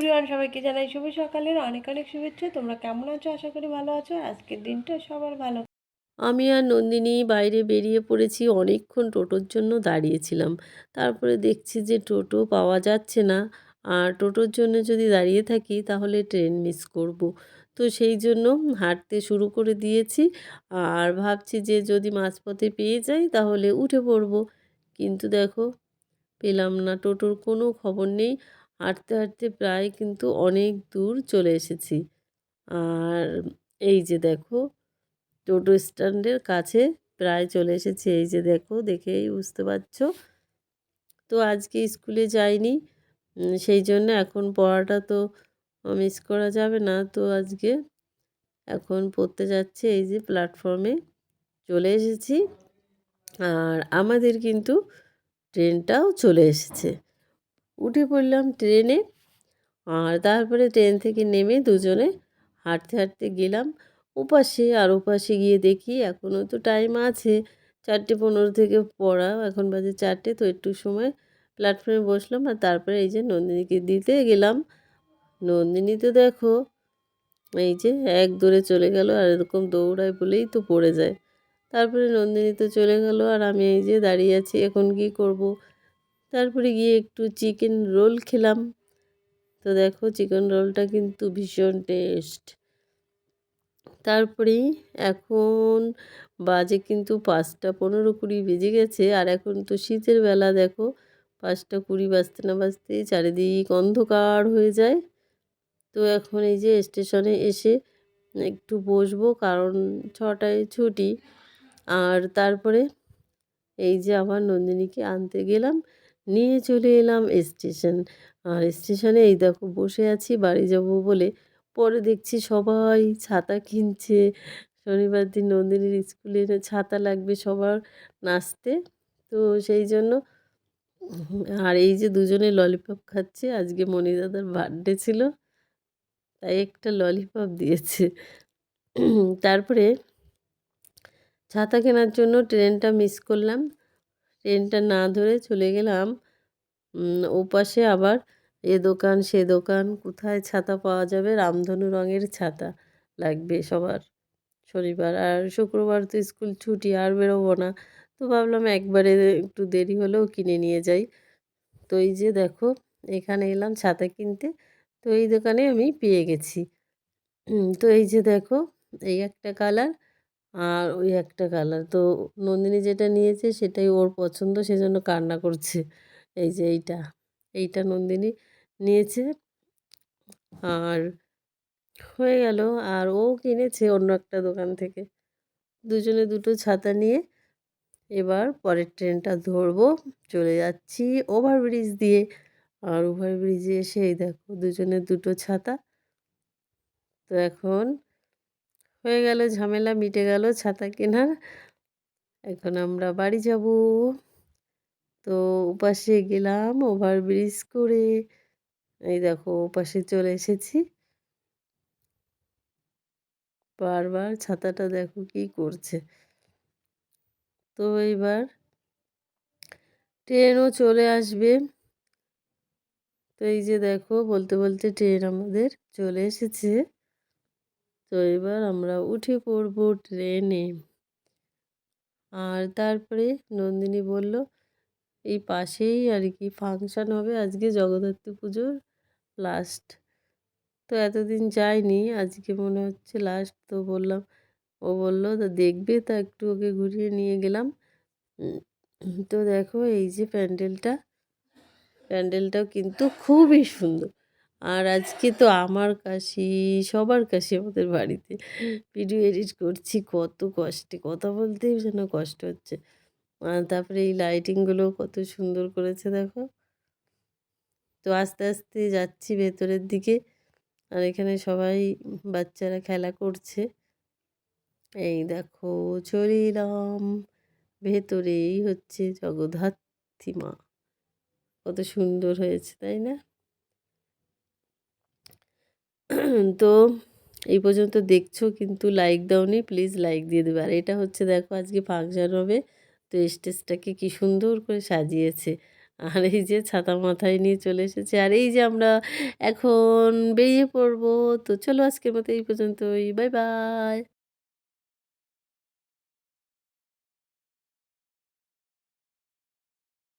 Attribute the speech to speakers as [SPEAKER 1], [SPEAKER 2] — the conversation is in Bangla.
[SPEAKER 1] এভরিওয়ান সবাইকে জানাই শুভ সকালের অনেক অনেক শুভেচ্ছা। তোমরা কেমন আছো? আশা করি ভালো আছো। আজকের দিনটা সবার ভালো।
[SPEAKER 2] আমি আর নন্দিনী বাইরে বেরিয়ে পড়েছি, অনেকক্ষণ টোটোর জন্য দাঁড়িয়েছিলাম। তারপরে দেখছি যে টোটো পাওয়া যাচ্ছে না। আর টোটোর জন্য যদি দাঁড়িয়ে থাকি, তাহলে ট্রেন মিস করব। তো সেই জন্য হাঁটতে শুরু করে দিয়েছি। আর ভাবছি যে যদি মাঝপথে পেয়ে যাই, তাহলে উঠে পড়ব। কিন্তু দেখো, পেলাম না। টোটোর কোনো খবর নেই। হাঁটতে হাঁটতে প্রায় কিন্তু অনেক দূর চলে এসেছি। আর এই যে দেখো, টোটো স্ট্যান্ডের কাছে প্রায় চলে এসেছি। এই যে দেখো, দেখেই বুঝতে পারছ। তো আজকে স্কুলে যাইনি সেই জন্য এখন পড়াটা তো মিস করা যাবে না। তো আজকে এখন পড়তে যাচ্ছে এই যে প্ল্যাটফর্মে চলে এসেছি। আর আমাদের কিন্তু ট্রেনটাও চলে এসেছে। উঠে পড়লাম ট্রেনে। আর তারপরে ট্রেন থেকে নেমে দুজনে হাঁটতে হাঁটতে গেলাম ওপাশে। আর ওপাশে গিয়ে দেখি এখনও তো টাইম আছে চারটে পনেরো থেকে পড়া এখন বাজে চারটে, তো একটু সময় প্ল্যাটফর্মে বসলাম। আর তারপরে এই যে নন্দিনীকে দিতে গেলাম। নন্দিনী তো দেখো, এই যে এক দৌড়ে চলে গেল আর এরকম দৌড়ায় বলেই তো পড়ে যায়। তারপরে নন্দিনী তো চলে গেল আর আমি এই যে দাঁড়িয়ে আছি, এখন কি করব? তারপরে গিয়ে একটু চিকেন রোল খেলাম। তো দেখো চিকেন রোলটা কিন্তু ভীষণ টেস্ট তারপরেই এখন বাজে কিন্তু পাঁচটা পনেরো কুড়ি বেজে গেছে আর এখন তো শীতের বেলা দেখো পাঁচটা কুড়ি বাজতে না বাজতেই চারিদিক অন্ধকার হয়ে যায়। তো এখন এই যে স্টেশনে এসে একটু বসবো কারণ ছটায় ছুটি। আর তারপরে এই যে আমার নন্দিনীকে আনতে গেলাম নিয়ে চলে এলাম স্টেশন। আর স্টেশনে এই দেখো বসে আছি, বাড়ি যাব বলে। পরে দেখছি সবাই ছাতা কিনছে। শনিবার দিন নন্দিনীর স্কুলে ছাতা লাগবে সবার নাচতে। তো সেই জন্য আর এই যে দুজনে ললিপপ খাচ্ছে, আজকে মণিদাদার বার্থডে ছিল, তাই একটা ললিপপ দিয়েছে। তারপরে ছাতা কেনার জন্য ট্রেনটা মিস করলাম। ট্রেনটা না ধরে চলে গেলাম। ওপাশে আবার এ দোকান, সে দোকান, কোথায় ছাতা পাওয়া যাবে? রামধনু রঙের ছাতা লাগবে সবার। শনিবার আর শুক্রবার তো স্কুল ছুটি, আর বেরোবো না। তো ভাবলাম একবারে একটু দেরি হলেও কিনে নিয়ে যাই। তো এই যে দেখো, এখানে এলাম ছাতা কিনতে। তো এই দোকানে আমি পেয়ে গেছি। তো এই যে দেখো, এই একটা কালার। আর ওই একটা কালার তো নন্দিনী যেটা নিয়েছে সেটাই ওর পছন্দ, সেজন্য কান্না করছে। এই যে এইটা এইটা নন্দিনী নিয়েছে। আর হয়ে গেল, আর ও কিনেছে অন্য একটা দোকান থেকে। দুজনে দুটো ছাতা নিয়ে এবার পরের ট্রেনটা ধরবো, চলে যাচ্ছি ওভারব্রিজ দিয়ে। আর ওভারব্রিজে এসে এই দেখো দুজনের দুটো ছাতা। তো এখন হয়ে গেল, ঝামেলা মিটে গেল, ছাতা কেনার। এখন আমরা বাড়ি যাব। তো ওপাশে গেলাম ওভারব্রিজ করে। এই দেখো, ওপাশে চলে এসেছি। বারবার ছাতাটা দেখো কি করছে। তো এইবার ট্রেনও চলে আসবে। তো এই যে দেখো, বলতে বলতে ট্রেন আমাদের চলে এসেছে। তো এবার আমরা উঠে পড়ব ট্রেনে। আর তারপরে নন্দিনী বলল, এই পাশেই আর কি ফাংশান হবে আজকে জগদ্ধাত্রী পুজোর লাস্ট তো এতদিন যাইনি, আজকে মনে হচ্ছে লাস্ট তো বললাম। ও বলল, তো দেখবে, তা একটু ওকে ঘুরিয়ে নিয়ে গেলাম। তো দেখো এই যে প্যান্ডেলটা, প্যান্ডেলটাও কিন্তু খুবই সুন্দর। আর আজকে তো আমার কাশি, সবার কাশি আমাদের বাড়িতে। ভিডিও এডিট করছি, কত কষ্টে কথা বলতেই যেন কষ্ট হচ্ছে। আর তারপরে এই লাইটিংগুলো কত সুন্দর করেছে দেখো। তো আস্তে আস্তে যাচ্ছি ভেতরের দিকে। আর এখানে সবাই বাচ্চারা খেলা করছে। এই দেখো চলে এলাম ভেতরেই হচ্ছে জগদ্ধাত্রী মা। কত সুন্দর হয়েছে, তাই না? তো এই পর্যন্ত দেখছ, কিন্তু লাইক দাওনি প্লিজ লাইক দিয়ে দেবে। আর এটা হচ্ছে, দেখো, আজকে ফাংশন হবে। তো স্টেজটাকে কি সুন্দর করে সাজিয়েছে। আর এই যে ছাতা মাথায় নিয়ে চলে এসেছে। আর এই যে আমরা এখন বেরিয়ে পড়ব। তো চলো আজকের মতো এই পর্যন্তই। Bye bye